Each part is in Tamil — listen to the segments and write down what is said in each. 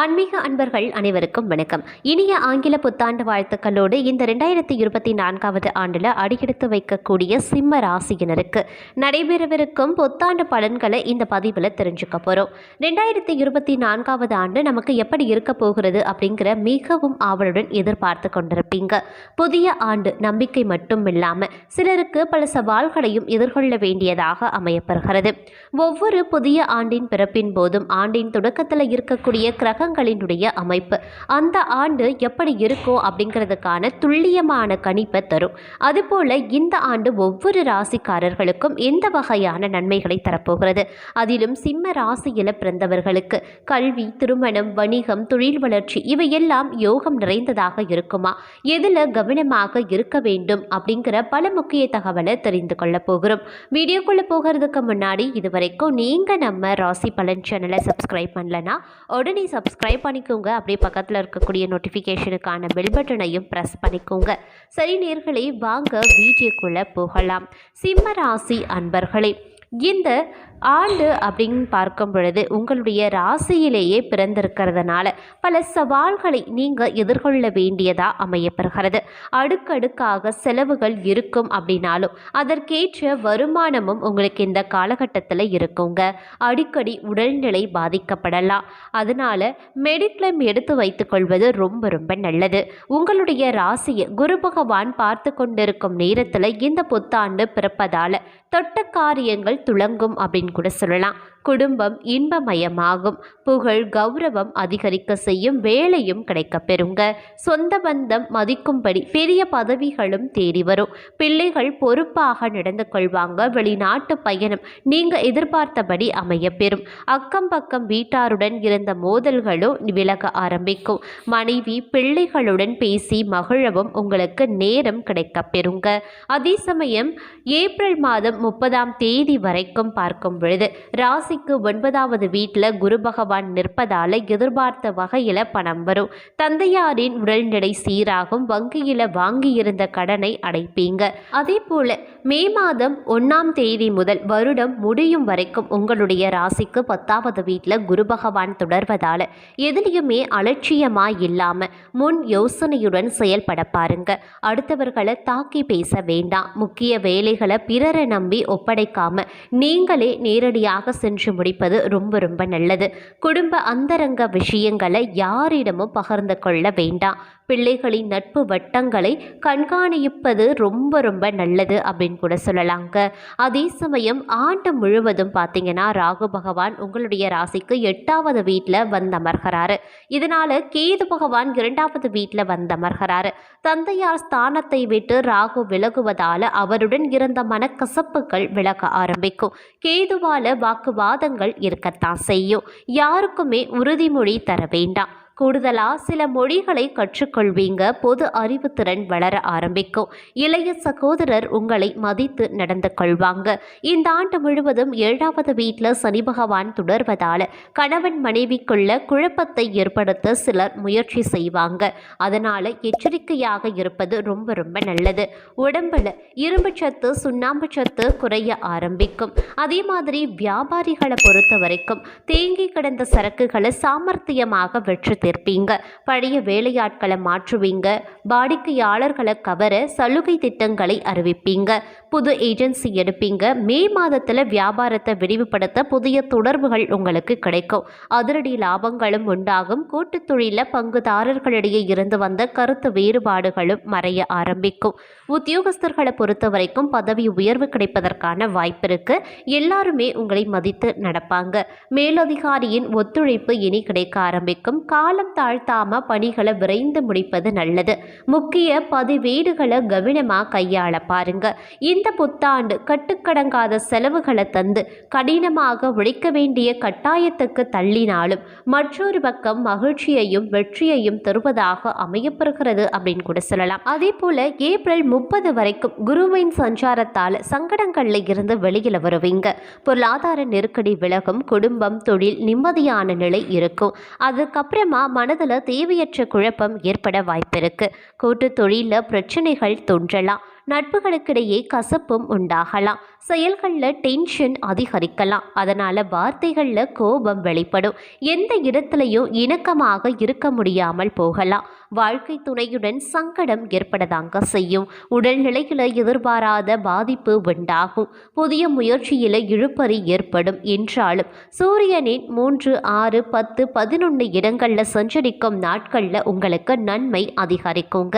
ஆன்மீக அன்பர்கள் அனைவருக்கும் வணக்கம். இனிய ஆங்கில புத்தாண்டு வாழ்த்துக்களோடு இந்த ரெண்டாயிரத்தி இருபத்தி நான்காவது ஆண்டில் அடியெடுத்து வைக்கக்கூடிய சிம்ம ராசியினருக்கு நடைபெறவிருக்கும் புத்தாண்டு பலன்களை இந்த பதிவில் தெரிஞ்சுக்க போகிறோம் ரெண்டாயிரத்தி இருபத்தி நான்காவது ஆண்டு நமக்கு எப்படி இருக்க போகிறது அப்படிங்கிற மிகவும் ஆவலுடன் எதிர்பார்த்து கொண்டிருப்பீங்க. புதிய ஆண்டு நம்பிக்கை மட்டும் இல்லாமல் சிலருக்கு பல சவால்களையும் எதிர்கொள்ள வேண்டியதாக அமையப்பெறுகிறது. ஒவ்வொரு புதிய ஆண்டின் பிறப்பின் போதும் ஆண்டின் தொடக்கத்தில் இருக்கக்கூடிய கிரகங்களினுடைய அமைப்பு. அந்த ஆண்டு எப்படி இருக்கும் அப்படிங்கிறதுக்கான துல்லியமான கணிப்பை தரும். அதுபோல் இந்த ஆண்டு ஒவ்வொரு ராசிக்காரர்களுக்கும் எந்த வகையான நன்மைகளை தரப்போகிறது? அதிலும் சிம்ம ராசியில் பிறந்தவர்களுக்கு கல்வி திருமணம் வணிகம் தொழில் வளர்ச்சி இவையெல்லாம் யோகம் நிறைந்ததாக இருக்குமா? எதில் கவனமாக இருக்க வேண்டும் அப்படிங்கிற பல முக்கிய தகவலை தெரிந்து கொள்ள போகிறோம். வீடியோக்குள்ளே போகிறதுக்கு முன்னாடி இதுவரைக்கும் நீங்கள் நம்ம ராசி பலன் சேனலை சப்ஸ்கிரைப் பண்ணலனா உடனே சப்ஸ்கிரைப் பண்ணிக்கோங்க. அப்படியே பக்கத்தில் இருக்கக்கூடிய நோட்டிஃபிகேஷனுக்கான பெல் பட்டனையும் ப்ரெஸ் பண்ணிக்கோங்க. சரி நேர்களை வாங்க வீடியோக்குள்ளே போகலாம். சிம்ம ராசி அன்பர்களே இந்த ஆண்டு அப்படின்னு பார்க்கும் பொழுது உங்களுடைய ராசியிலேயே பிறந்திருக்கிறதுனால பல சவால்களை நீங்கள் எதிர்கொள்ள வேண்டியதாக அமையப்பெறுகிறது. அடுக்கடுக்காக செலவுகள் இருக்கும் அப்படின்னாலும் அதற்கேற்ற வருமானமும் உங்களுக்கு இந்த காலகட்டத்தில் இருக்குங்க. அடிக்கடி உடல்நிலை பாதிக்கப்படலாம். அதனால் மெடிக்ளைம் எடுத்து வைத்துக்கொள்வது ரொம்ப ரொம்ப நல்லது. உங்களுடைய ராசியை குரு பகவான் பார்த்து கொண்டிருக்கும் நேரத்தில் இந்த புத்தாண்டு பிறப்பதால் தொட்ட காரியங்கள் துளங்கும் அப்படின்னு கூட சொல்லலாம். குடும்பம் இன்பமயமாகும். புகழ் கௌரவம் அதிகரிக்க செய்யும் வேலையும் கிடைக்க பெறுங்க. சொந்த பந்தம் மதிக்கும்படி பெரிய பதவிகளும் தேடி வரும். பிள்ளைகள் பொறுப்பாக நடந்து கொள்வாங்க. வெளிநாட்டு பயணம் நீங்க எதிர்பார்த்தபடி அமைய பெறும். அக்கம் பக்கம் வீட்டாருடன் இருந்த மோதல்களும் விலக ஆரம்பிக்கும். மனைவி பிள்ளைகளுடன் பேசி மகிழவும் உங்களுக்கு நேரம் கிடைக்கப் பெறுங்க. அதே சமயம் ஏப்ரல் மாதம் முப்பதாம் தேதி வரைக்கும் பார்க்கும் பொழுது ராசிக்கு ஒன்பதாவது வீட்டில் குரு பகவான் நிற்பதால எதிர்பார்த்த வகையில் பணம் வரும். தந்தையாரின் உடல்நிலை சீராகும் வங்கியில் வாங்கியிருந்த கடனை அடைப்பீங்க. அதே போல மே மாதம் ஒன்றாம் தேதி முதல் வருடம் முடியும் வரைக்கும் உங்களுடைய ராசிக்கு பத்தாவது வீட்டில் குரு பகவான் தொடர்வதால எதுலேயுமே அலட்சியமாக இல்லாமல் முன் யோசனையுடன் செயல்பட பாருங்க. அடுத்தவர்களை தாக்கி பேச வேண்டாம். முக்கிய வேலைகளை பிறரை நம்பி ஒப்படைக்காம நீங்களே நேரடியாக சென்று முடிப்பது ரொம்ப ரொம்ப நல்லது. குடும்ப அந்தரங்க விஷயங்களை யாரிடமும் பகிர்ந்து கொள்ள வேண்டாம். பிள்ளைகளின் நட்பு வட்டங்களை கண்காணிப்பது ரொம்ப ரொம்ப நல்லது அப்படின்னு கூட சொல்லலாங்க. அதே சமயம் ஆண்டு முழுவதும் பார்த்தீங்கன்னா ராகு பகவான் உங்களுடைய ராசிக்கு எட்டாவது வீட்டில் வந்தமர்கிறாரு இதனால கேது பகவான் இரண்டாவது வீட்டில் வந்தமர்கிறாரு தந்தையார் ஸ்தானத்தை விட்டு ராகு விலகுவதால அவருடன் இருந்த மனக்கசப்புகள் விலக ஆரம்பிக்கும். கேதுவால வாதங்கள் இருக்கத்தான் செய்யும். யாருக்குமே உறுதிமொழி தர வேண்டாம். கூடுதலாக சில மொழிகளை கற்றுக்கொள்வீங்க. பொது அறிவுத்திறன் வளர ஆரம்பிக்கும். இளைய சகோதரர் உங்களை மதித்து நடந்து கொள்வாங்க. இந்த ஆண்டு முழுவதும் ஏழாவது வீட்டில் சனி பகவான் தொடர்வதால் கணவன் மனைவிக்குள்ள குழப்பத்தை ஏற்படுத்த சிலர் முயற்சி செய்வாங்க. அதனால் எச்சரிக்கையாக இருப்பது ரொம்ப ரொம்ப நல்லது. உடம்புல இரும்பு சத்து சுண்ணாம்பு சத்து குறைய ஆரம்பிக்கும். அதே மாதிரி வியாபாரிகளை பொறுத்த வரைக்கும் தேங்கி கிடந்த சரக்குகளை சாமர்த்தியமாக வெற்றி தீர்ப்பீங்க பழைய வேலையாட்களை மாற்றுவீங்க. வாடிக்கையாளர்களை கவர சலுகை திட்டங்களை அறிவிப்பீங்க. புது ஏஜென்சி எடுப்பீங்க. மே மாதத்தில் வியாபாரத்தை விரிவுபடுத்த புதிய தொடர்புகள் உங்களுக்கு கிடைக்கும். அதிரடி லாபங்களும் உண்டாகும். கூட்டுத் தொழிலில் பங்குதாரர்களிடையே இருந்து வந்த கருத்து வேறுபாடுகளும் மறைய ஆரம்பிக்கும். உத்தியோகஸ்தர்களை பொறுத்த வரைக்கும் பதவி உயர்வு கிடைப்பதற்கான வாய்ப்பு இருக்கு. எல்லாருமே உங்களை மதித்து நடப்பாங்க. மேலதிகாரியின் ஒத்துழைப்பு இனி கிடைக்க ஆரம்பிக்கும். கால காலம் தாழ்த்தாம பணிகளை விரைந்து முடிப்பது நல்லது. முக்கிய பதிவேடுகளை கவனமாக கையாள பாருங்க. இந்த புத்தாண்டு கட்டுக்கடங்காத செலவுகளை தந்து கடினமாக உழைக்க வேண்டிய கட்டாயத்துக்கு தள்ளினாலும் மற்றொரு பக்கம் மகிழ்ச்சியையும் வெற்றியையும் தருவதாக அமையப்பெறுகிறது அப்படின்னு கூட சொல்லலாம். அதே போல ஏப்ரல் முப்பது வரைக்கும் குருவின் சஞ்சாரத்தால் சங்கடங்கள்ல இருந்து வெளியில வருவீங்க. பொருளாதார நெருக்கடி விலகும் குடும்பம் தொழில் நிம்மதியான நிலை இருக்கும். அதுக்கப்புறமா மனதில் தேவையற்ற குழப்பம் ஏற்பட வாய்ப்பிருக்கு. கூட்டு தொழிலில் பிரச்சனைகள் தோன்றலாம். நட்புகளுக்கிடையே கசப்பும் உண்டாகலாம். செயல்களில் டென்ஷன் அதிகரிக்கலாம். அதனால் வார்த்தைகளில் கோபம் வெளிப்படும். எந்த இடத்துலையும் இணக்கமாக இருக்க முடியாமல் போகலாம். வாழ்க்கை துணையுடன் சங்கடம் ஏற்படதாங்க செய்யும். உடல்நிலையில் எதிர்பாராத பாதிப்பு உண்டாகும். புதிய முயற்சியில் இழுப்பறி ஏற்படும் என்றாலும் சூரியனின் மூன்று ஆறு பத்து பதினொன்று இடங்களில் சஞ்சரிக்கும் நாட்களில் உங்களுக்கு நன்மை அதிகரிக்குங்க.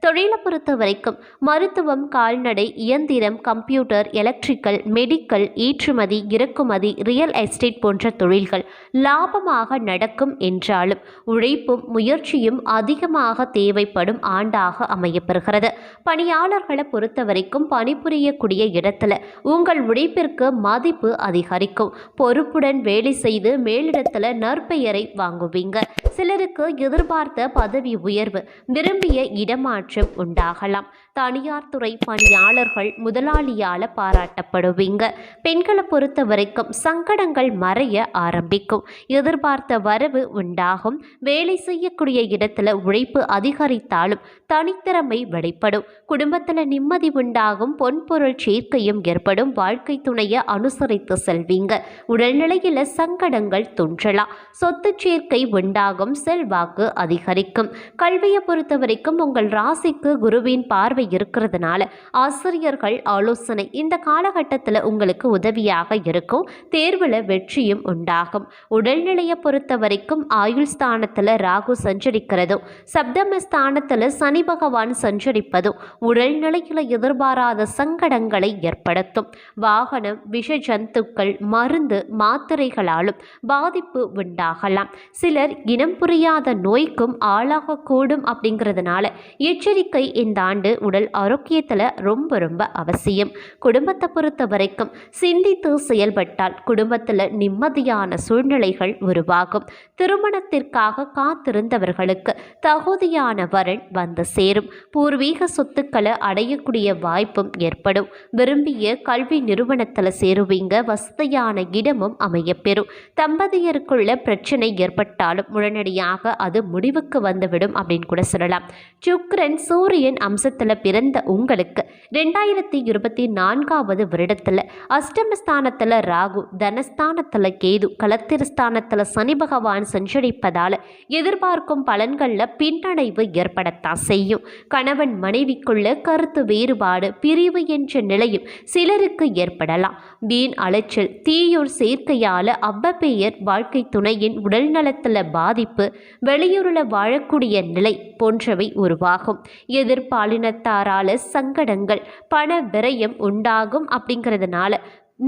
தொழிலை பொறுத்த வரைக்கும் மருத்துவம் கால்நடை இயந்திரம் கம்ப்யூட்டர் எலக்ட்ரிக்கல் மெடிக்கல் ஏற்றுமதி இறக்குமதி ரியல் எஸ்டேட் போன்ற தொழில்கள் லாபமாக நடக்கும் என்றாலும் உழைப்பும் முயற்சியும் அதிகம் அதிகமாக தேவைப்படும் ஆண்டாக அமையப்பெறுகிறது. பணியாளர்களை பொறுத்த வரைக்கும் பணிபுரியக்கூடிய இடத்துல உங்கள் உழைப்பிற்கு மதிப்பு அதிகரிக்கும். பொறுப்புடன் வேலை செய்து மேலிடத்தில் நற்பெயரை வாங்குவீங்க. சிலருக்கு எதிர்பார்த்த பதவி உயர்வு விரும்பிய இடமாற்றம் உண்டாகலாம். தனியார் துறை பணியாளர்கள் முதலாளியால் பாராட்டப்படுவீங்க. பெண்களை பொறுத்த வரைக்கும் சங்கடங்கள் மறைய ஆரம்பிக்கும். எதிர்பார்த்த வரவு உண்டாகும். வேலை செய்யக்கூடிய இடத்துல உழைப்பு அதிகரித்தாலும் தனித்திறமை வெளிப்படும். குடும்பத்தில் நிம்மதி உண்டாகும் பொன்பொருள் சேர்க்கையும் ஏற்படும். வாழ்க்கை துணையை அனுசரித்து செல்வீங்க. உடல்நிலையில் சங்கடங்கள் தோன்றலாம். சொத்து சேர்க்கை உண்டாகும் செல்வாக்கு அதிகரிக்கும். கல்வியை பொறுத்த வரைக்கும் உங்கள் ராசிக்கு குருவின் பார்வை இருக்கிறதுனால ஆசிரியர்கள் ஆலோசனை இந்த காலகட்டத்தில் உங்களுக்கு உதவியாக இருக்கும். தேர்வில் வெற்றியும் உண்டாகும். உடல்நிலையை பொறுத்த வரைக்கும் ஆயுள் ஸ்தானத்தில் ராகு சஞ்சரிக்கிறதும் சப்தம ஸ்தானத்தில் சனி பகவான் சஞ்சரிப்பதும் உடல்நிலையில் எதிர்பாராத சங்கடங்களை ஏற்படுத்தும். வாகனம் விஷ ஜந்துக்கள் மருந்து மாத்திரைகளாலும் பாதிப்பு உண்டாகலாம். சிலர் இனம் புரியாத நோய்க்கும் ஆளாகக்கூடும் அப்படிங்கிறதுனால எச்சரிக்கை இந்த ஆண்டு உடல் ஆரோக்கியத்தில் ரொம்ப ரொம்ப அவசியம். குடும்பத்தை பொறுத்த வரைக்கும் சிந்தித்து செயல்பட்டால் குடும்பத்தில் நிம்மதியான சூழ்நிலைகள் உருவாகும். திருமணத்திற்காக காத்திருந்தவர்களுக்கு தகுதியான வரன் வந்து சேரும். பூர்வீக சொத்துக்களை அடையக்கூடிய வாய்ப்பும் ஏற்படும். விரும்பிய கல்வி நிறுவனத்தில் சேருவீங்க. வசதியான இடமும் அமையப்பெறும். தம்பதியருக்குள்ள பிரச்சனை ஏற்பட்டாலும் உடனடியாக அது முடிவுக்கு வந்துவிடும் அப்படின்னு கூட சொல்லலாம். சுக்ரன் சூரியன் அம்சத்தில் பிறந்த உங்களுக்கு ரெண்டாயிரத்தி இருபத்தி நான்காவது வருடத்தில் அஷ்டமஸ்தானத்தில் ராகு தனஸ்தானத்தில் கேது கலத்திரஸ்தானத்தில் சனி பகவான் சஞ்சரிப்பதால் எதிர்பார்க்கும் பலன்களில் பின்னடைவு ஏற்படத்தான் செய்யும். கணவன் மனைவிக்குள்ள கருத்து வேறுபாடு பிரிவு என்ற நிலையும் சிலருக்கு ஏற்படலாம். வீண் அலைச்சல் தீயோர் சேர்க்கையால் அவ்வப்பெயர் வாழ்க்கை துணையின் உடல் நலத்தில் பாதிப்பு வெளியூரில் வாழக்கூடிய நிலை போன்றவை உருவாகும். எதிர்பாலினத்தாரால சங்கடங்கள் பண விரயம் உண்டாகும் அப்படிங்கிறதுனால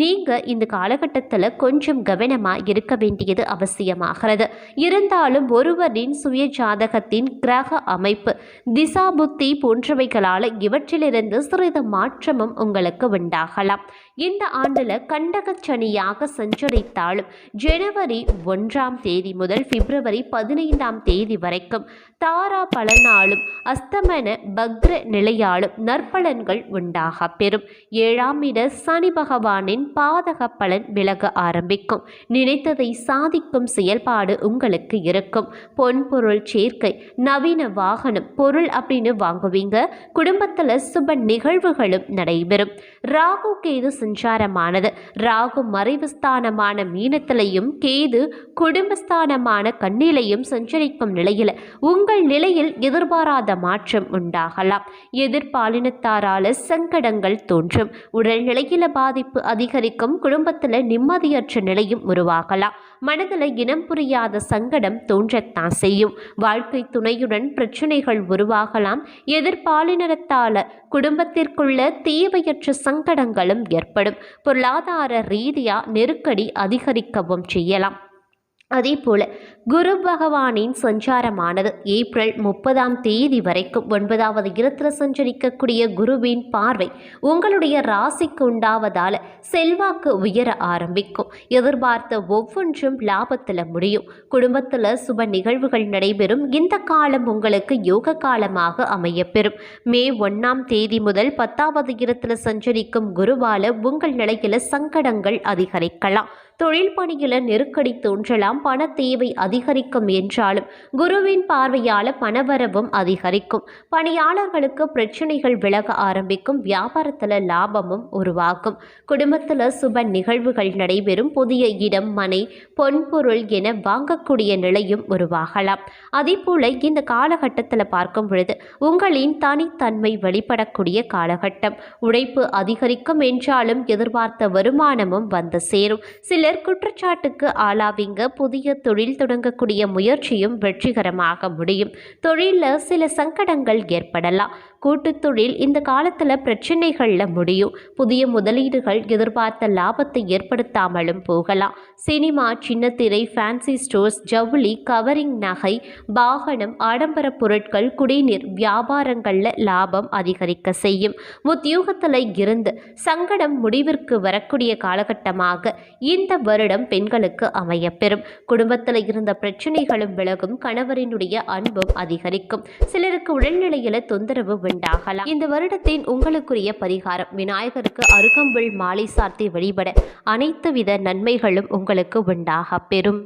நீங்கள் இந்த காலகட்டத்தில் கொஞ்சம் கவனமாக இருக்க வேண்டியது அவசியமாகிறது. இருந்தாலும் ஒருவரின் சுய ஜாதகத்தின் கிரக அமைப்பு திசா புத்தி போன்றவைகளால் இவற்றிலிருந்து சிறிது மாற்றமும் உங்களுக்கு உண்டாகலாம். இந்த ஆண்டில் கண்டகச்சனியாக சஞ்சரித்தாலும் ஜனவரி ஒன்றாம் தேதி முதல் பிப்ரவரி பதினைந்தாம் தேதி வரைக்கும் தாரா பலனாலும் அஸ்தமன பக்ர நிலையாலும் நற்பலன்கள் உண்டாக பெறும். ஏழாம் இட சனி பகவானின் பாதக பலன் விலக ஆரம்பிக்கும். நினைத்ததை சாதிக்கும் செயல்பாடு உங்களுக்கு இருக்கும். பொன் பொருள் சேர்க்கை நவீன வாகனம் பொருள் அப்படின்னு வாங்குவீங்க. குடும்பத்தில் சுப நிகழ்வுகளும் நடைபெறும். ராகு கேது சஞ்சாரமானது. ராகு மறைவுஸ்தானமான மீனத்திலையும் கேது குடும்பஸ்தானமான கண்ணிலையும் சஞ்சரிக்கும் நிலையில் உங்கள் நிலையில் எதிர்பாராத மாற்றம் உண்டாகலாம். எதிர்பாலினத்தாரால சங்கடங்கள் தோன்றும். உடல்நிலையில பாதிப்பு அதிகரிக்கும். குடும்பத்தில் நிம்மதியற்ற நிலையும் உருவாகலாம். மனதில் இனம் புரியாத சங்கடம் தோன்றத்தான் செய்யும். வாழ்க்கை துணையுடன் பிரச்சனைகள் உருவாகலாம். எதிர்பாலினரத்தால் குடும்பத்திற்குள்ள தேவையற்ற சங்கடங்களும் ஏற்படும். பொருளாதார ரீதியாக நெருக்கடி அதிகரிக்கவும் செய்யலாம். அதே போல குரு பகவானின் சஞ்சாரமானது ஏப்ரல் முப்பதாம் தேதி வரைக்கும் ஒன்பதாவது இடத்தில் சஞ்சரிக்கக்கூடிய குருவின் பார்வை உங்களுடைய ராசிக்கு உண்டாவதால் செல்வாக்கு உயர ஆரம்பிக்கும். எதிர்பார்த்த ஒவ்வொன்றும் லாபத்தில் முடியும். குடும்பத்தில் சுப நிகழ்வுகள் நடைபெறும். இந்த காலம் உங்களுக்கு யோக காலமாக அமையப்பெறும். மே ஒன்றாம் தேதி முதல் பத்தாவது இடத்தில் சஞ்சரிக்கும் குருவால உங்கள் நிலையில் சங்கடங்கள் அதிகரிக்கலாம். தொழில் பணியில் நெருக்கடி தோன்றலாம். பண தேவை அதிகரிக்கும் என்றாலும் குருவின் பார்வையால் பணவரவும் அதிகரிக்கும். பணியாளர்களுக்கு பிரச்சனைகள் விலக ஆரம்பிக்கும். வியாபாரத்துல லாபமும் உருவாகும். குடும்பத்தில் சுப நிகழ்வுகள் நடைபெறும். புதிய இடம் மனை பொன்பொருள் என வாங்கக்கூடிய நிலையும் உருவாகலாம். அதேபோல இந்த காலகட்டத்தில் பார்க்கும் பொழுது உங்களின் தனித்தன்மை வெளிப்படக்கூடிய காலகட்டம். உழைப்பு அதிகரிக்கும் என்றாலும் எதிர்பார்த்த வருமானமும் வந்து சேரும். சிலர் குற்றச்சாட்டுக்கு ஆளாவீங்க. புதிய தொழில் தொடங்க தொடங்கக்கூடிய முயற்சியும் வெற்றிகரமாக முடியும். தொழிலில் சில சங்கடங்கள் ஏற்படலாம். கூட்டு தொழில் இந்த காலத்தில் பிரச்சனைகளில் முடியும். புதிய முதலீடுகள் எதிர்பார்த்த லாபத்தை ஏற்படுத்தாமலும் போகலாம். சினிமா சின்னத்திரை ஃபேன்சி ஸ்டோர்ஸ் ஜவுளி கவரிங் நகை வாகனம் ஆடம்பர பொருட்கள் குடிநீர் வியாபாரங்களில் லாபம் அதிகரிக்க செய்யும். உத்தியோகத்தில் இருந்து சங்கடம் முடிவிற்கு வரக்கூடிய காலகட்டமாக இந்த வருடம் பெண்களுக்கு அமையப்பெறும். குடும்பத்தில் இருந்த பிரச்சனைகளும் விலகும் கணவரினுடைய அன்பும் அதிகரிக்கும். சிலருக்கு உடல்நிலையில தொந்தரவு உண்டாகலாம் இந்த வருடத்தின் உங்களுக்குரிய பரிகாரம் விநாயகருக்கு அருகம்புல் மாலை சார்த்தி வழிபட அனைத்து வித நன்மைகளும் உங்களுக்கு உண்டாக பெறும்.